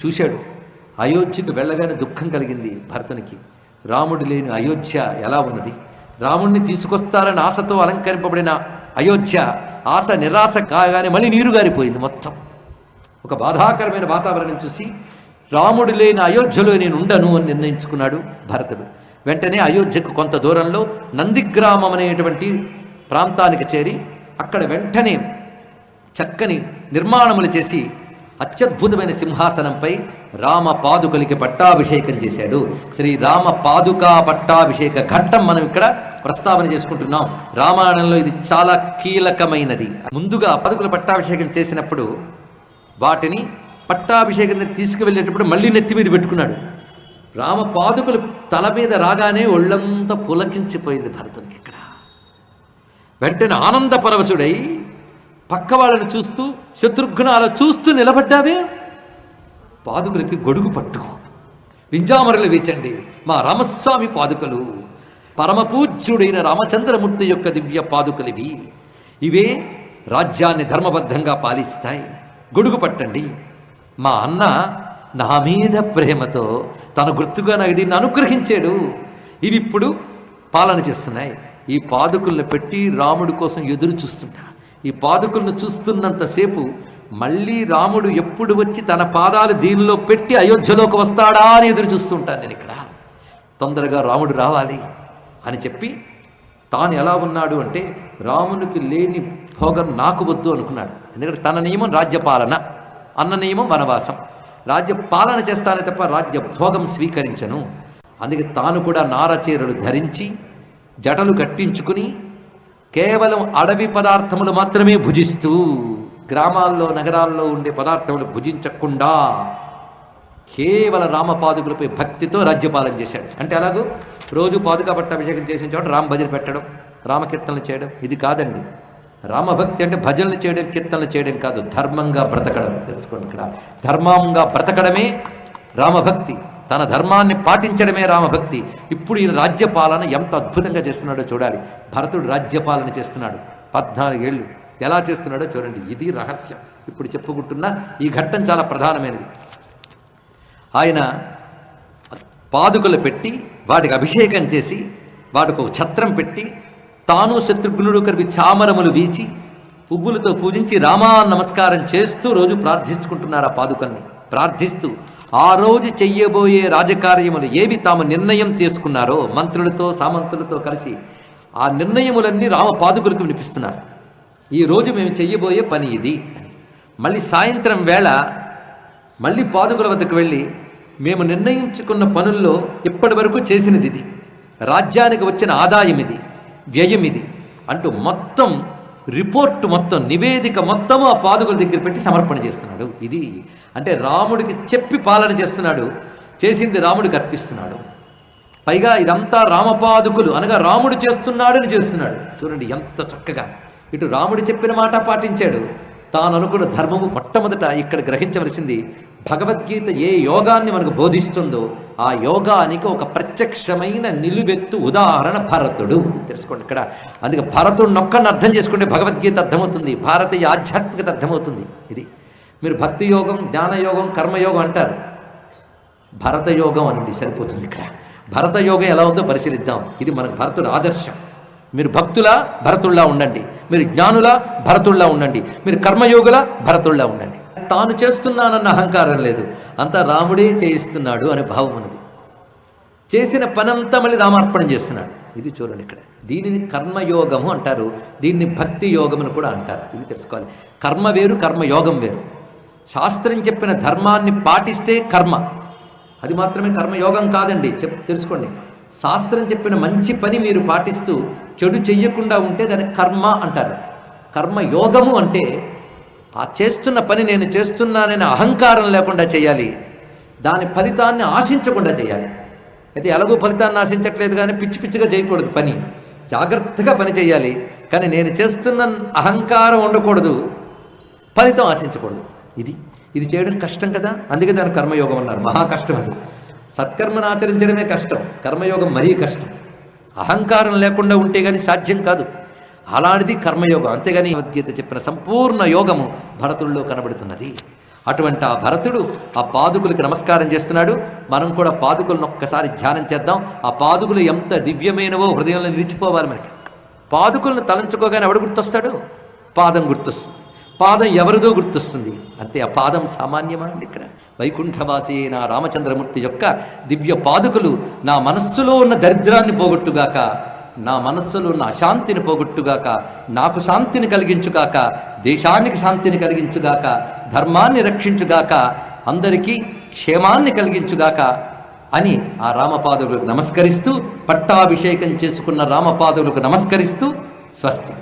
చూశాడు. అయోధ్యకు వెళ్ళగానే దుఃఖం కలిగింది భరతునికి. రాముడు లేని అయోధ్య ఎలా ఉన్నది? రాముడిని తీసుకొస్తారని ఆశతో అలంకరింపబడిన అయోధ్య ఆశ నిరాశ కాగానే మళ్ళీ నీరు గారిపోయింది మొత్తం. ఒక బాధాకరమైన వాతావరణం చూసి రాముడు లేని అయోధ్యలో నేను ఉండను అని నిర్ణయించుకున్నాడు భరతుడు. వెంటనే అయోధ్యకు కొంత దూరంలో నందిగ్రామం అనేటువంటి ప్రాంతానికి చేరి అక్కడ వెంటనే చక్కని నిర్మాణములు చేసి అత్యద్భుతమైన సింహాసనంపై రామ పాదుకలికి పట్టాభిషేకం చేశాడు. శ్రీ రామ పాదుకా పట్టాభిషేక ఘట్టం మనం ఇక్కడ ప్రస్తావన చేసుకుంటున్నాం. రామాయణంలో ఇది చాలా కీలకమైనది. ముందుగా పాదుకుల పట్టాభిషేకం చేసినప్పుడు వాటిని పట్టాభిషేకం తీసుకువెళ్ళేటప్పుడు మళ్ళీ నెత్తి మీద పెట్టుకున్నాడు. రామ పాదుకులు తల మీద రాగానే ఒళ్ళంతా పులకించిపోయింది భరతునికి ఇక్కడ. వెంటనే ఆనంద పరవశుడై పక్క వాళ్ళని చూస్తూ శత్రుఘ్నాల చూస్తూ నిలబడ్డావే? పాదుకులకి గొడుగు పట్టు. వింజామరలు వేచండి మా రామస్వామి పాదుకలు. పరమపూజ్యుడైన రామచంద్రమూర్తి యొక్క దివ్య పాదుకలివి. ఇవే రాజ్యాన్ని ధర్మబద్ధంగా పాలిస్తాయి. గొడుగు పట్టండి. మా అన్న నా మీద ప్రేమతో తన గుర్తుగా నాకు దీన్ని అనుగ్రహించాడు. ఇవి ఇప్పుడు పాలన చేస్తున్నాయి. ఈ పాదుకులను పెట్టి రాముడి కోసం ఎదురు చూస్తుంటాను ఈ పాదుకులను చూస్తున్నంతసేపు మళ్ళీ రాముడు ఎప్పుడు వచ్చి తన పాదాలు దీనిలో పెట్టి అయోధ్యలోకి వస్తాడా అని ఎదురు చూస్తుంటాను నేను ఇక్కడ. తొందరగా రాముడు రావాలి అని చెప్పి తాను ఎలా ఉన్నాడు అంటే రామునికి లేని భోగం నాకు వద్దు అనుకున్నాడు. ఎందుకంటే తన నియమం రాజ్యపాలన అన్న నియమం వనవాసం. రాజ్య పాలన చేస్తానే తప్ప రాజ్య భోగం స్వీకరించను. అందుకే తాను కూడా నారచీరలు ధరించి జటలు కట్టించుకుని కేవలం అడవి పదార్థములు మాత్రమే భుజిస్తూ గ్రామాల్లో నగరాల్లో ఉండే పదార్థములు భుజించకుండా కేవల రామపాదుకులపై భక్తితో రాజ్యపాలన చేశాడు. అంటే అలాగూ రోజు పాదుకా పట్టాభిషేకం చేసిన చోట రామ భజన పెట్టడం రామకీర్తనలు చేయడం ఇది కాదండి. రామభక్తి అంటే భజనలు చేయడం కీర్తనలు చేయడం కాదు. ధర్మంగా బ్రతకడం. తెలుసుకోండి ఇక్కడ. ధర్మంగా బ్రతకడమే రామభక్తి. తన ధర్మాన్ని పాటించడమే రామభక్తి. ఇప్పుడు ఈ రాజ్యపాలన ఎంత అద్భుతంగా చేస్తున్నాడో చూడాలి. భరతుడు రాజ్యపాలన చేస్తున్నాడు. పద్నాలుగేళ్ళు ఎలా చేస్తున్నాడో చూడండి. ఇది రహస్యం. ఇప్పుడు చెప్పుకుంటున్న ఈ ఘట్టం చాలా ప్రధానమైనది. ఆయన పాదుకలు పెట్టి వాటికి అభిషేకం చేసి వాటికి ఒక ఛత్రం పెట్టి తాను శత్రుఘ్నుడు కరివి చామరములు వీచి పువ్వులతో పూజించి రామా నమస్కారం చేస్తూ రోజు ప్రార్థించుకుంటున్నారు ఆ పాదుకల్ని. ప్రార్థిస్తూ ఆ రోజు చెయ్యబోయే రాజకార్యములు ఏవి తాము నిర్ణయం చేసుకున్నారో మంత్రులతో సామంతులతో కలిసి ఆ నిర్ణయములన్నీ రామ పాదుకులకు వినిపిస్తున్నారు. ఈ రోజు మేము చెయ్యబోయే పని ఇది. మళ్ళీ సాయంత్రం వేళ మళ్ళీ పాదుకుల వద్దకు వెళ్ళి మేము నిర్ణయించుకున్న పనుల్లో ఇప్పటి వరకు చేసినది ఇది. రాజ్యానికి వచ్చిన ఆదాయం ఇది వ్యయం ఇది అంటూ మొత్తం రిపోర్ట్ మొత్తం నివేదిక మొత్తము ఆ పాదుకుల దగ్గర పెట్టి సమర్పణ చేస్తున్నాడు. ఇది అంటే రాముడికి చెప్పి పాలన చేస్తున్నాడు. చేసింది రాముడికి అర్పిస్తున్నాడు. పైగా ఇదంతా రామపాదుకులు. అనగా రాముడు చేస్తున్నాడని చేస్తున్నాడు. చూడండి ఎంత చక్కగా. ఇటు రాముడు చెప్పిన మాట పాటించాడు. తాను అనుకున్న ధర్మము మొట్టమొదట ఇక్కడ గ్రహించవలసింది భగవద్గీత ఏ యోగాన్ని మనకు బోధిస్తుందో ఆ యోగానికి ఒక ప్రత్యక్షమైన నిలువెత్తు ఉదాహరణ భరతుడు. తెలుసుకోండి ఇక్కడ. అందుకే భరతుడు నొక్కని అర్థం చేసుకుంటే భగవద్గీత అర్థమవుతుంది. భారతీయ ఆధ్యాత్మికత అర్థమవుతుంది. ఇది. మీరు భక్తి యోగం జ్ఞానయోగం కర్మయోగం అంటారు. భరతయోగం అనండి సరిపోతుంది ఇక్కడ. భరతయోగం ఎలా ఉందో పరిశీలిద్దాం. ఇది మనకు భరతుడు ఆదర్శం. మీరు భక్తుల భరతుల్లా ఉండండి. మీరు జ్ఞానుల భరతుల్లా ఉండండి. మీరు కర్మయోగుల భరతుల్లా ఉండండి. తాను చేస్తున్నానన్న అహంకారం లేదు. అంతా రాముడే చేయిస్తున్నాడు అనే భావం ఉన్నది. చేసిన పనంతా మళ్ళీ రామార్పణం చేస్తున్నాడు. ఇది చూడండి ఇక్కడ. దీనిని కర్మయోగము అంటారు. దీన్ని భక్తి యోగమును కూడా అంటారు. ఇది తెలుసుకోవాలి. కర్మ వేరు కర్మయోగం వేరు. శాస్త్రం చెప్పిన ధర్మాన్ని పాటిస్తే కర్మ. అది మాత్రమే కర్మయోగం కాదండి. చెప్ తెలుసుకోండి. శాస్త్రం చెప్పిన మంచి పని మీరు పాటిస్తూ చెడు చెయ్యకుండా ఉంటే దాన్ని కర్మ అంటారు. కర్మయోగము అంటే ఆ చేస్తున్న పని నేను చేస్తున్నానని అహంకారం లేకుండా చేయాలి. దాని ఫలితాన్ని ఆశించకుండా చేయాలి. అయితే ఎలాగో ఫలితాన్ని ఆశించట్లేదు కానీ పిచ్చి పిచ్చిగా చేయకూడదు పని. జాగ్రత్తగా పని చేయాలి. కానీ నేను చేస్తున్న అహంకారం ఉండకూడదు. ఫలితం ఆశించకూడదు. ఇది ఇది చేయడం కష్టం కదా? అందుకే దాని కర్మయోగం అన్నారు. మహా కష్టం అది. సత్కర్మను ఆచరించడమే కష్టం. కర్మయోగం మరీ కష్టం. అహంకారం లేకుండా ఉంటే కానీ సాధ్యం కాదు. అలాంటిది కర్మయోగం. అంతేగాని భగవద్గీత చెప్పిన సంపూర్ణ యోగము భరతుల్లో కనబడుతున్నది. అటువంటి ఆ భరతుడు ఆ పాదుకులకి నమస్కారం చేస్తున్నాడు. మనం కూడా పాదుకులను ఒక్కసారి ధ్యానం చేద్దాం. ఆ పాదుకులు ఎంత దివ్యమైనవో హృదయంలో నిలిచిపోవాలి మనకి. పాదుకులను తలంచుకోగానే ఎవడు గుర్తొస్తాడు? పాదం గుర్తొస్తుంది. పాదం ఎవరిదో గుర్తొస్తుంది. అంతే ఆ పాదం సామాన్యమా అండి ఇక్కడ? వైకుంఠవాసి నా రామచంద్రమూర్తి యొక్క దివ్య పాదుకులు నా మనస్సులో ఉన్న దరిద్రాన్ని పోగొట్టుగాక నా మనస్సులో ఉన్న అశాంతిని పోగొట్టుగాక నాకు శాంతిని కలిగించుగాక దేశానికి శాంతిని కలిగించుగాక ధర్మాన్ని రక్షించుగాక అందరికీ క్షేమాన్ని కలిగించుగాక అని ఆ రామపాదులకు నమస్కరిస్తూ పట్టాభిషేకం చేసుకున్న రామపాదులకు నమస్కరిస్తూ స్వస్తి.